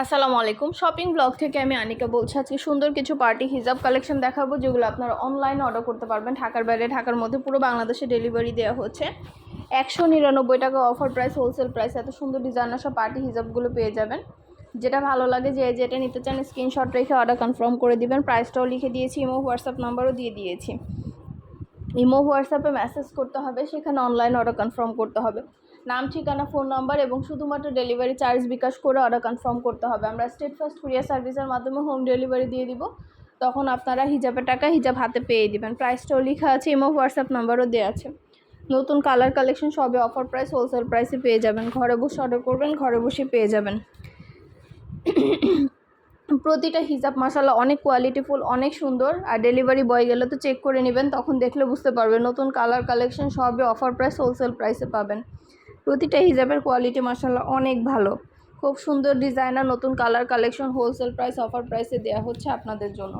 আসসালামু আলাইকুম। Shopping blog থেকে আমি আনিকা বলছি, আজকে সুন্দর কিছু পার্টি হিজাব কালেকশন দেখাবো, যেগুলো আপনারা অনলাইনে অর্ডার করতে পারবেন। ঢাকার বাইরে, ঢাকার মধ্যে পুরো বাংলাদেশে ডেলিভারি দেওয়া হচ্ছে। একশো নিরানব্বই টাকা অফার প্রাইস হোলসেল প্রাইস এত সুন্দর ডিজাইনার সব পার্টি হিজাবগুলো পেয়ে যাবেন। যেটা ভালো লাগে যে যেটা নিতে চান স্ক্রিনশট রেখে অর্ডার কনফার্ম করে দিবেন। প্রাইসটাও লিখে দিয়েছি ইমো হোয়াটসঅ্যাপ নাম্বারও দিয়ে দিয়েছি। ইমো হোয়াটসঅ্যাপে মেসেজ করতে হবে, সেখানে অনলাইন অর্ডার কনফার্ম করতে হবে। নাম, ঠিকানা, ফোন নাম্বার এবং শুধুমাত্র ডেলিভারি চার্জ বিকাশ করে অর্ডার কনফার্ম করতে হবে। আমরা স্টেট ফার্স্ট কুরিয়ার সার্ভিসের মাধ্যমে হোম ডেলিভারি দিয়ে দিব। তখন আপনারা হিজাবের টাকা হিজাব হাতে পেয়ে দিবেন। প্রাইসটাও লেখা আছে ইমো হোয়াটসঅ্যাপ নাম্বারও দেওয়া আছে। নতুন কালার কালেকশন সবে অফার প্রাইস হোলসেল প্রাইসে পেয়ে যাবেন। ঘরে বসে অর্ডার করবেন, ঘরে বসে পেয়ে যাবেন। প্রতিটা হিজাব মাসাল্লাহ অনেক কোয়ালিটিফুল অনেক সুন্দর। আর ডেলিভারি বয় গেলে তো চেক করে নেবেন, তখন দেখলে বুঝতে পারবেন নতুন কালার কালেকশন সবে অফার প্রাইস হোলসেল প্রাইসে পাবেন। প্রতিটা হিজাবের কোয়ালিটি মাসাল্লাহ অনেক ভালো। খুব সুন্দর ডিজাইনার নতুন colour collection wholesale price offer প্রাইসে দেওয়া হচ্ছে আপনাদের জন্য।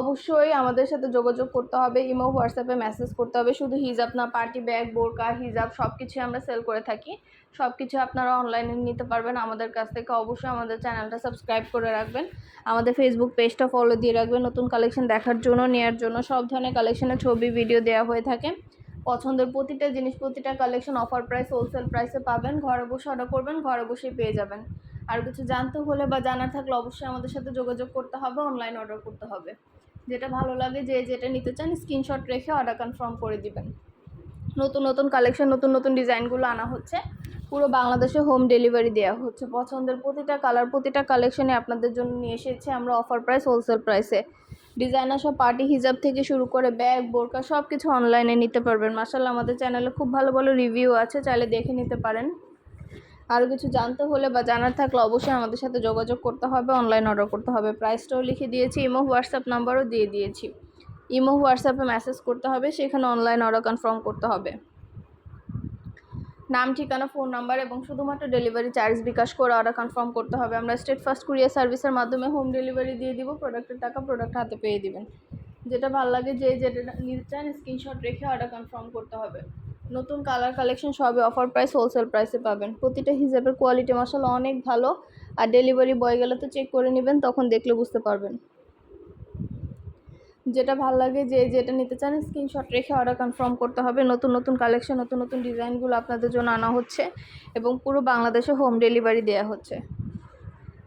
অবশ্যই আমাদের সাথে যোগাযোগ করতে হবে, ইমো, হোয়াটসঅ্যাপে মেসেজ করতে হবে। শুধু হিজাব না, পার্টি ব্যাগ, বোরকা, হিজাব সব কিছুই আমরা সেল করে থাকি। সব কিছু আপনারা অনলাইনে নিতে পারবেন। আমাদের কাছ থেকে অবশ্যই আমাদের চ্যানেলটা সাবস্ক্রাইব করে রাখবেন। আমাদের ফেসবুক পেজটা ফলো দিয়ে রাখবেন। নতুন কালেকশন দেখার জন্য নেওয়ার জন্য, সব ধরনের কালেকশনের ছবি ভিডিও দেওয়া হয়ে থাকে। পছন্দের প্রতিটা জিনিস, প্রতিটা কালেকশন অফার প্রাইস হোলসেল প্রাইসে পাবেন। ঘরে বসে অর্ডার করবেন, ঘরে বসেই পেয়ে যাবেন। আর কিছু জানতে হলে বা জানার থাকলে অবশ্যই আমাদের সাথে যোগাযোগ করতে হবে অনলাইন অর্ডার করতে হবে। যেটা ভালো লাগে, যে যেটা নিতে চান স্ক্রিনশট রেখে অর্ডার কনফার্ম করে দিবেন। নতুন নতুন কালেকশন নতুন নতুন ডিজাইনগুলো আনা হচ্ছে। পুরো বাংলাদেশে হোম ডেলিভারি দেওয়া হচ্ছে। পছন্দের প্রতিটা কালার প্রতিটা কালেকশনে আপনাদের জন্য নিয়ে এসেছে। আমরা অফার প্রাইস হোলসেল প্রাইসে ডিজাইনার সব পার্টি হিজাব থেকে শুরু করে ব্যাগ বোরকা সব কিছু অনলাইনে নিতে পারবেন। মাসাল্লাহ আমাদের চ্যানেলে খুব ভালো ভালো রিভিউ আছে, চাইলে দেখে নিতে পারেন। আরও কিছু জানতে হলে বা জানার থাকলে অবশ্যই আমাদের সাথে যোগাযোগ করতে হবে অনলাইন অর্ডার করতে হবে। প্রাইসটাও লিখে দিয়েছি ইমো হোয়াটসঅ্যাপ নাম্বারও দিয়ে দিয়েছি। ইমো হোয়াটসঅ্যাপে মেসেজ করতে হবে, সেখানে অনলাইন অর্ডার কনফার্ম করতে হবে। নাম, ঠিকানা ফোন নাম্বার এবং শুধুমাত্র ডেলিভারি চার্জ বিকাশ করে অর্ডার কনফার্ম করতে হবে। আমরা স্টেট ফার্স্ট কুরিয়ার সার্ভিসের মাধ্যমে হোম ডেলিভারি দিয়ে দিব প্রোডাক্টের টাকা প্রোডাক্ট হাতে পেয়ে দিবেন। যেটা ভালো লাগে, যে যেটা নিতে চান স্ক্রিনশট রেখে অর্ডার কনফার্ম করতে হবে। নতুন কালার কালেকশন সবে অফার প্রাইস হোলসেল প্রাইসে পাবেন। প্রতিটা হিসাবের কোয়ালিটি মশলা অনেক ভালো। আর ডেলিভারি বয় গেলে তো চেক করে নেবেন, তখন দেখলে বুঝতে পারবেন। যেটা ভালো লাগে যে যেটা নিতে চান স্ক্রিনশট রেখে অর্ডার কনফার্ম করতে হবে। নতুন নতুন কালেকশন নতুন নতুন ডিজাইনগুলো আপনাদের জন্য আনা হচ্ছে এবং পুরো বাংলাদেশে হোম ডেলিভারি দেওয়া হচ্ছে।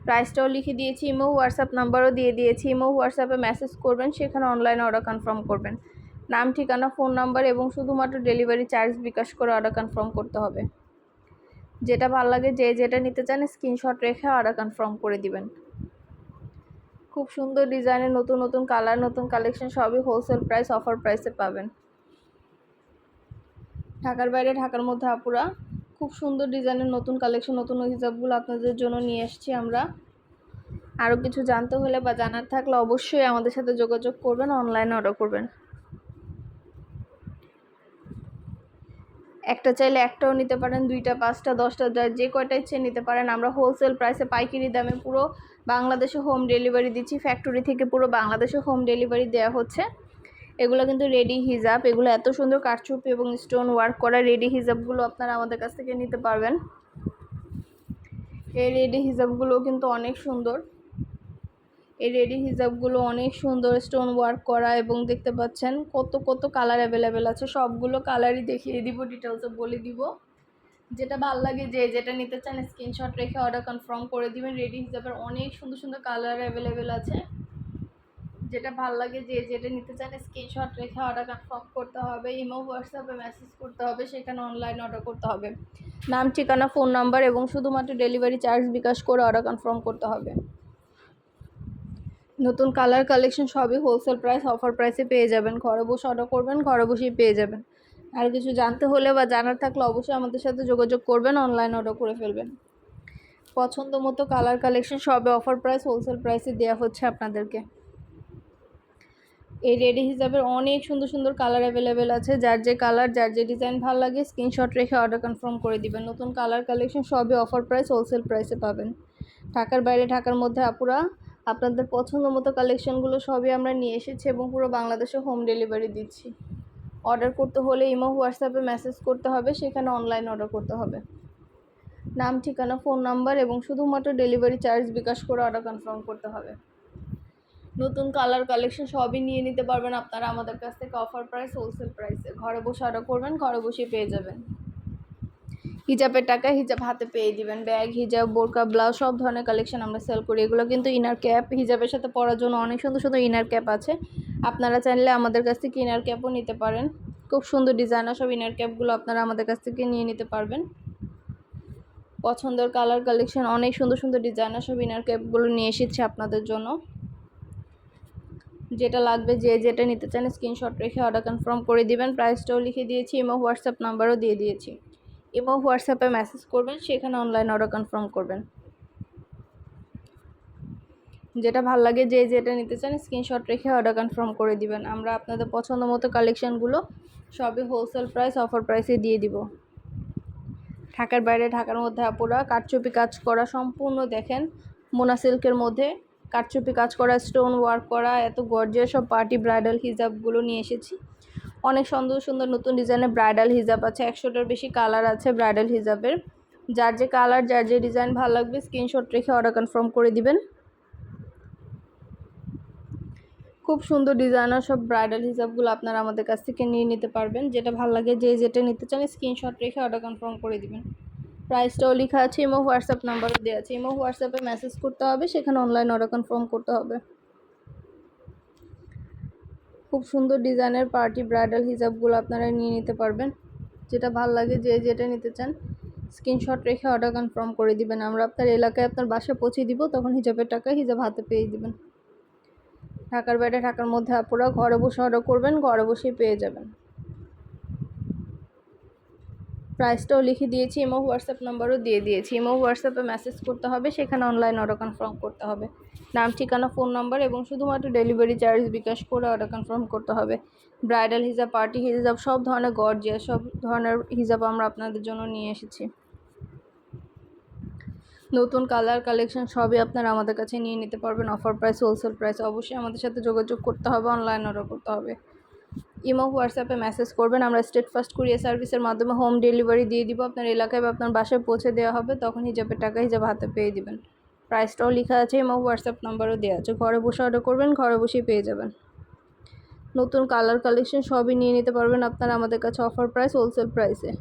প্রাইসটাও লিখে দিয়েছি ইমো হোয়াটসঅ্যাপ নাম্বারও দিয়ে দিয়েছি। ইমো হোয়াটসঅ্যাপে মেসেজ করবেন, সেখানে অনলাইনে অর্ডার কনফার্ম করবেন। নাম, ঠিকানা ফোন নাম্বার এবং শুধুমাত্র ডেলিভারি চার্জ বিকাশ করে অর্ডার কনফার্ম করতে হবে। যেটা ভালো লাগে যে যেটা নিতে চান স্ক্রিনশট রেখে অর্ডার কনফার্ম করে দিবেন। খুব সুন্দর ডিজাইনের, নতুন নতুন কালার নতুন কালেকশন সবই হোলসেল প্রাইস অফার প্রাইসে পাবেন। ঢাকার বাইরে, ঢাকার মধ্যে আপুরা, খুব সুন্দর ডিজাইনের, নতুন কালেকশন নতুন হিসাবগুলো আপনাদের জন্য নিয়ে এসেছি আমরা। আরও কিছু জানতে হলে বা জানার থাকলে অবশ্যই আমাদের সাথে যোগাযোগ করবেন অনলাইনে অর্ডার করবেন। একটা চাইলে একটাও নিতে পারেন, দুইটা, পাঁচটা, দশটা, যা- কয়টা ইচ্ছে নিতে পারেন। আমরা হোলসেল প্রাইসে পাইকারি দামে পুরো বাংলাদেশে হোম ডেলিভারি দিচ্ছি ফ্যাক্টরি থেকে পুরো বাংলাদেশে হোম ডেলিভারি দেওয়া হচ্ছে। এগুলো কিন্তু রেডি হিজাব, এগুলো এত সুন্দর কাঠচুপি এবং স্টোন ওয়ার্ক করা রেডি হিজাবগুলো আপনারা আমাদের কাছ থেকে নিতে পারবেন। এই রেডি হিজাবগুলো কিন্তু অনেক সুন্দর। এই রেডি হিজাবগুলো অনেক সুন্দর স্টোন ওয়ার্ক করা এবং দেখতে পাচ্ছেন কত কত কালার অ্যাভেলেবেল আছে। সবগুলো কালারই দেখিয়ে দিব ডিটেলসে বলে দিব। যেটা ভালো লাগে যে যেটা নিতে চান স্ক্রিনশট রেখে অর্ডার কনফার্ম করে দিবেন। রেডি হিসাবের অনেক সুন্দর সুন্দর কালার অ্যাভেলেবেল আছে। যেটা ভালো লাগে যে যেটা নিতে চান স্ক্রিনশট রেখে অর্ডার কনফার্ম করতে হবে। ইমো হোয়াটসঅ্যাপে মেসেজ করতে হবে, সেখানে অনলাইন অর্ডার করতে হবে। নাম, ঠিকানা ফোন নাম্বার এবং শুধুমাত্র ডেলিভারি চার্জ বিকাশ করে অর্ডার কনফার্ম করতে হবে। নতুন কালার কালেকশন সবই হোলসেল প্রাইস অফার প্রাইসে পেয়ে যাবেন। ঘরে বসে অর্ডার করবেন, ঘরে বসেই পেয়ে যাবেন। আর কিছু জানতে হলে বা জানার থাকলে অবশ্যই আমাদের সাথে যোগাযোগ করবেন অনলাইন অর্ডার করে ফেলবেন। পছন্দ মতো কালার কালেকশন সবে অফার প্রাইস হোলসেল প্রাইসে দেওয়া হচ্ছে আপনাদেরকে। এই রেডি হিসাবের অনেক সুন্দর সুন্দর কালার অ্যাভেলেবেল আছে। যার যে কালার যার যে ডিজাইন ভালো লাগে স্ক্রিনশট রেখে অর্ডার কনফার্ম করে দিবেন। নতুন কালার কালেকশন সবই অফার প্রাইস হোলসেল প্রাইসে পাবেন। ঢাকার বাইরে, ঢাকার মধ্যে আপুরা আপনাদের পছন্দ মতো কালেকশনগুলো সবই আমরা নিয়ে এসেছি এবং পুরো বাংলাদেশে হোম ডেলিভারি দিচ্ছি। অর্ডার করতে হলে ইমো হোয়াটসঅ্যাপে মেসেজ করতে হবে, সেখানে অনলাইন অর্ডার করতে হবে। নাম, ঠিকানা ফোন নাম্বার এবং শুধুমাত্র ডেলিভারি চার্জ বিকাশ করে অর্ডার কনফার্ম করতে হবে। নতুন কালার কালেকশন সবই নিয়ে নিতে পারবেন আপনারা আমাদের কাছ থেকে অফার প্রাইস হোলসেল প্রাইসে ঘরে বসে অর্ডার করবেন, ঘরে বসে পেয়ে যাবেন। হিজাবের টাকা হিজাব হাতে পেয়ে দিবেন। ব্যাগ, হিজাব, বোরকা, ব্লাউজ, সব ধরনের কালেকশন আমরা সেল করি। এগুলো কিন্তু ইনার ক্যাপ হিজাবের সাথে পরার জন্য অনেক সুন্দর সুন্দর ইনার ক্যাপ আছে। আপনারা চাইলে আমাদের কাছ থেকে ইনার ক্যাপও নিতে পারেন। খুব সুন্দর ডিজাইনার সব ইনার ক্যাপগুলো আপনারা আমাদের কাছ থেকে নিয়ে নিতে পারবেন। পছন্দের কালার কালেকশন অনেক সুন্দর সুন্দর ডিজাইনার সব ইনার ক্যাপগুলো নিয়ে এসেছি আপনাদের জন্য। যেটা লাগবে যে যেটা নিতে চান স্ক্রিনশট রেখে অর্ডার কনফার্ম করে দিবেন। প্রাইসটাও লিখে দিয়েছি এবং হোয়াটসঅ্যাপ নাম্বারও দিয়ে দিয়েছি। এবং হোয়াটসঅ্যাপে মেসেজ করবেন, সেখানে অনলাইন অর্ডার কনফার্ম করবেন। যেটা ভালো লাগে, যে যেটা নিতে চান স্ক্রিনশট রেখে অর্ডার কনফার্ম করে দিবেন। আমরা আপনাদের পছন্দ মতো কালেকশানগুলো সবই হোলসেল প্রাইস অফার প্রাইসে দিয়ে দিব। ঢাকার বাইরে, ঢাকার মধ্যে আপুরা কাঠচুপি কাজ করা সম্পূর্ণ দেখেন। মোনা সিল্কের মধ্যে কাঠচুপি কাজ করা স্টোন ওয়ার্ক করা, এত গর্জিয়াস সব পার্টি ব্রাইডাল হিজাবগুলো নিয়ে এসেছি। অনেক সুন্দর সুন্দর নতুন ডিজাইনের ব্রাইডাল হিজাব আছে, একশোটার বেশি কালার আছে ব্রাইডাল হিজাবের যার যে কালার যার যে ডিজাইন ভালো লাগবে স্ক্রিনশট রেখে অর্ডার কনফার্ম করে দিবেন। খুব সুন্দর ডিজাইনার সব ব্রাইডাল হিসাবগুলো আপনারা আমাদের কাছ থেকে নিয়ে নিতে পারবেন। যেটা ভালো লাগে, যে যেটা নিতে চান স্ক্রিনশট রেখে অর্ডার কনফার্ম করে দিবেন। প্রাইসটাও লেখা আছে ইমো হোয়াটসঅ্যাপ নাম্বারও দেওয়া আছে। ইমো হোয়াটসঅ্যাপে মেসেজ করতে হবে, সেখানে অনলাইন অর্ডার কনফার্ম করতে হবে। খুব সুন্দর ডিজাইনের পার্টি ব্রাইডাল হিজাবগুলো আপনারা নিয়ে নিতে পারবেন। যেটা ভালো লাগে যে যেটা নিতে চান, স্ক্রিনশট রেখে অর্ডার কনফার্ম করে দিবেন। আমরা আপনার এলাকায় আপনার বাসায় পৌঁছে দিব, তখন হিজাবের টাকা হিজাব হাতে পেয়ে দিবেন। ঢাকার বাইরে, ঢাকার মধ্যে আপনারা ঘরে বসে অর্ডার করবেন, ঘরে বসেই পেয়ে যাবেন। প্রাইসটাও লিখে দিয়েছি ইমো হোয়াটসঅ্যাপ নাম্বারও দিয়ে দিয়েছি। ইমো হোয়াটসঅ্যাপে মেসেজ করতে হবে, সেখানে অনলাইন অর্ডার কনফার্ম করতে হবে। নাম, ঠিকানা ফোন নাম্বার এবং শুধুমাত্র ডেলিভারি চার্জ বিকাশ করে অর্ডার কনফার্ম করতে হবে। ব্রাইডাল হিজাব পার্টি হিজাব সব ধরনের গর্জিয়াস সব ধরনের হিজাব আমরা আপনাদের জন্য নিয়ে এসেছি। নতুন কালার কালেকশন সবই আপনারা আমাদের কাছে নিয়ে নিতে পারবেন। অফার প্রাইস হোলসেল প্রাইস অবশ্যই আমাদের সাথে যোগাযোগ করতে হবে অনলাইন অর্ডার করতে হবে। ইমো, হোয়াটসঅ্যাপে মেসেজ করবেন। আমরা স্টেট ফার্স্ট কুরিয়ার সার্ভিসের মাধ্যমে হোম ডেলিভারি দিয়ে দিব। আপনার এলাকায় বা আপনার বাসায় পৌঁছে দেওয়া হবে, তখন হিজাবের টাকা হিজাব হাতে পেয়ে দিবেন। প্রাইসটাও লেখা আছে, ইমো, হোয়াটসঅ্যাপ নাম্বারও দেওয়া আছে। ঘরে বসে অর্ডার করবেন, ঘরে বসেই পেয়ে যাবেন। নতুন কালার কালেকশন সবই নিয়ে নিতে পারবেন আপনারা আমাদের কাছে অফার প্রাইস হোলসেল প্রাইসে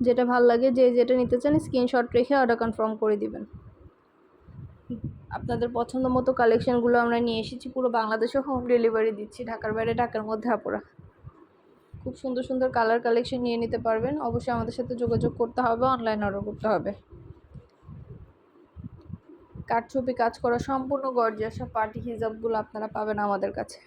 যেটা ভালো লাগে, যে যেটা নিতে চান স্ক্রিনশট রেখে অর্ডার কনফার্ম করে দিবেন। আপনাদের পছন্দ মতো কালেকশানগুলো আমরা নিয়ে এসেছি, পুরো বাংলাদেশে হোম ডেলিভারি দিচ্ছি, ঢাকার বাইরে, ঢাকার মধ্যে আপরা। খুব সুন্দর সুন্দর কালার কালেকশন নিয়ে নিতে পারবেন। অবশ্যই আমাদের সাথে যোগাযোগ করতে হবে অনলাইন অর্ডার করতে হবে। কাঠ ছবি কাজ করা সম্পূর্ণ গর্জাসা পার্টি হিজাবগুলো আপনারা পাবেন আমাদের কাছে।